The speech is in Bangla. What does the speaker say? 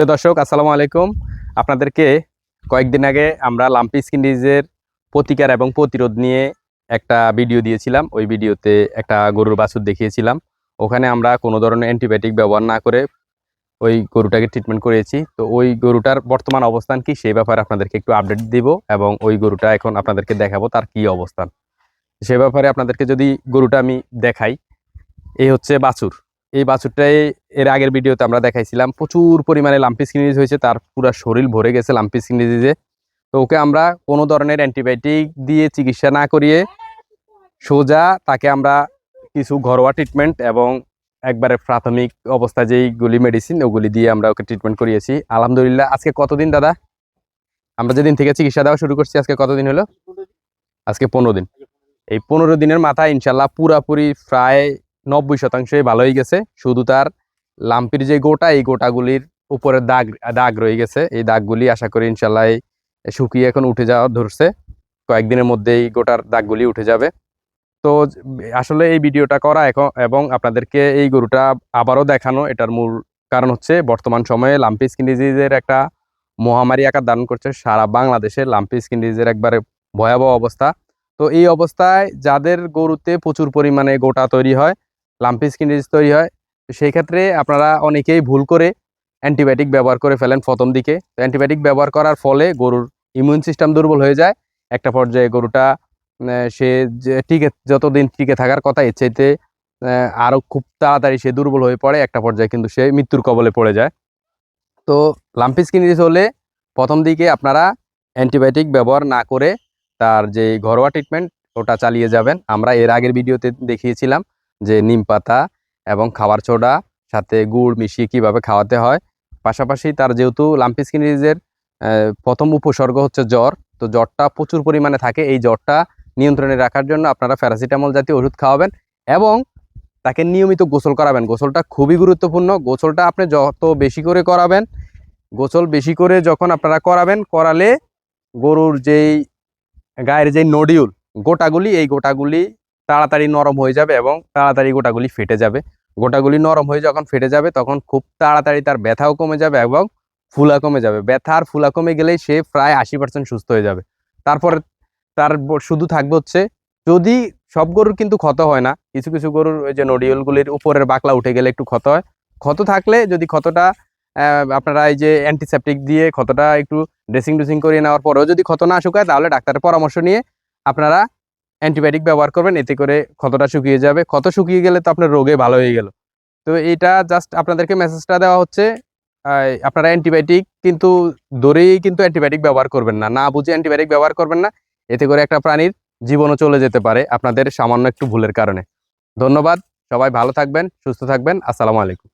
দর্শক, আসসালামু আলাইকুম। আপনাদেরকে কয়েকদিন আগে আমরা লাম্পি স্কিন ডিজিজের প্রতিকার এবং প্রতিরোধ নিয়ে একটা ভিডিও দিয়েছিলাম। ওই ভিডিওতে একটা গরুর বাছুর দেখিয়েছিলাম। ওখানে আমরা কোনো ধরনের অ্যান্টিবায়োটিক ব্যবহার না করে ওই গরুটাকে ট্রিটমেন্ট করেছি। তো ওই গরুটার বর্তমান অবস্থান কি সেই ব্যাপারে আপনাদেরকে একটু আপডেট দিব এবং ওই গরুটা এখন আপনাদেরকে দেখাবো তার কি অবস্থান। সে ব্যাপারে আপনাদেরকে যদি গরুটা আমি দেখাই, এই হচ্ছে বাছুর। এই বাছুরটাই এর আগের ভিডিওতে আমরা দেখাইছিলাম। প্রচুর পরিমাণে লাম্পি ডিজিজ হয়েছে, তার পুরো শরীর ভরে গেছে লাম্পি ডিজিজে তো ওকে আমরা কোনো ধরনের অ্যান্টিবায়োটিক দিয়ে চিকিৎসা না করিয়ে সোজা তাকে আমরা কিছু ঘরোয়া ট্রিটমেন্ট এবং একবারে প্রাথমিক অবস্থায় যেইগুলি মেডিসিন ওগুলি দিয়ে আমরা ওকে ট্রিটমেন্ট করিয়েছি। আলহামদুলিল্লাহ, আজকে কতদিন দাদা? আমরা যেদিন থেকে চিকিৎসা দেওয়া শুরু করছি, আজকে কতদিন হলো? আজকে পনেরো দিন। এই পনেরো দিনের মাথায় ইনশাল্লাহ পুরাপুরি প্রায় নব্বই শতাংশই ভালো হয়ে গেছে। শুধু তার লাম্পির যে গোটা, এই গোটাগুলির উপরে দাগ দাগ রয়ে গেছে। এই দাগগুলি আশা করি ইনশাল্লাহ শুকিয়ে এখন উঠে যাওয়া ধরছে। কয়েকদিনের মধ্যেই গোটার দাগগুলি উঠে যাবে। তো আসলে এই ভিডিওটা করা এখন এবং আপনাদেরকে এই গরুটা আবারও দেখানো, এটার মূল কারণ হচ্ছে বর্তমান সময়ে লাম্পি স্কিন ডিজিজের একটা মহামারী আকার ধারণ করছে। সারা বাংলাদেশে লাম্পি স্কিন ডিজিজের একবারে ভয়াবহ অবস্থা। তো এই অবস্থায় যাদের গরুতে প্রচুর পরিমাণে গোটা তৈরি হয় লাম্পি স্কিন ডিজিজ তৈরি হয়। সেই ক্ষেত্রে আপনারা অনেকেই ভুল করে অ্যান্টিবায়োটিক ব্যবহার করে ফেলেন প্রথম দিকে। তো অ্যান্টিবায়োটিক ব্যবহার করার ফলে গরুর ইমিউন সিস্টেম দুর্বল হয়ে যায়। একটা পর্যায়ে গরুটা সে টিকে যতদিন টিকে থাকার কথা চাইতে আহ, খুব তাড়াতাড়ি সে দুর্বল হয়ে পড়ে। একটা পর্যায়ে কিন্তু সে মৃত্যুর কবলে পড়ে যায়। তো লাম্পি স্কিন ডিজিজ হলে প্রথম দিকে আপনারা অ্যান্টিবায়োটিক ব্যবহার না করে তার যে ঘরোয়া ট্রিটমেন্ট ওটা চালিয়ে যাবেন। আমরা এর আগের ভিডিওতে দেখিয়েছিলাম। যে নিম পাতা এবং খাবার ছোডা সাথে গুড় মিশিয়ে কীভাবে খাওয়াতে হয়। পাশাপাশি তার যেহেতু লাম্পি স্কিন ডিজিজের প্রথম উপসর্গ হচ্ছে জ্বর। তো জ্বরটা প্রচুর পরিমাণে থাকে। এই জ্বরটা নিয়ন্ত্রণে রাখার জন্য আপনারা প্যারাসিটামল জাতীয় ওষুধ খাওয়াবেন এবং তাকে নিয়মিত গোসল করাবেন। গোসলটা খুবই গুরুত্বপূর্ণ। গোসলটা আপনি যত বেশি করে করাবেন, গোসল বেশি করে যখন আপনারা করাবেন, করালে গরুর যেই, গায়ের যে নডিউল গোটাগুলি, এই গোটাগুলি তাড়াতাড়ি নরম হয়ে যাবে এবং তাড়াতাড়ি গোটাগুলি ফেটে যাবে। গোটাগুলি নরম হয়ে যখন ফেটে যাবে, তখন খুব তাড়াতাড়ি তার ব্যথাও কমে যাবে এবং ফুলা কমে যাবে। ব্যথা আর ফুলা কমে গেলেই সে প্রায় আশি পার্সেন্ট সুস্থ হয়ে যাবে। তারপরে তার শুধু থাকবে হচ্ছে, যদি সব গরুর কিন্তু ক্ষত হয় না, কিছু কিছু গরুর ওই যে নডিউলগুলির উপরের বাকলা উঠে গেলে একটু ক্ষত হয়। ক্ষত থাকলে যদি ক্ষতটা আপনারা এই যে অ্যান্টিসেপটিক দিয়ে ক্ষতটা একটু ড্রেসিং ড্রেসিং করিয়ে নেওয়ার পরেও যদি ক্ষত না শুকায়, তাহলে ডাক্তারের পরামর্শ নিয়ে আপনারা অ্যান্টিবায়োটিক ব্যবহার করবেন, এতে করে ক্ষতটা শুকিয়ে যাবে। ক্ষত শুকিয়ে গেলে তো আপনার রোগে ভালো হয়ে গেল। তো এটা জাস্ট আপনাদেরকে মেসেজটা দেওয়া হচ্ছে আপনারা অ্যান্টিবায়োটিক কিন্তু ধরেই কিন্তু অ্যান্টিবায়োটিক ব্যবহার করবেন না। না বুঝে অ্যান্টিবায়োটিক ব্যবহার করবেন না, এতে করে একটা প্রাণীর জীবনও চলে যেতে পারে, আপনাদের সামান্য একটু ভুলের কারণে। ধন্যবাদ, সবাই ভালো থাকবেন, সুস্থ থাকবেন, আসসালামু আলাইকুম।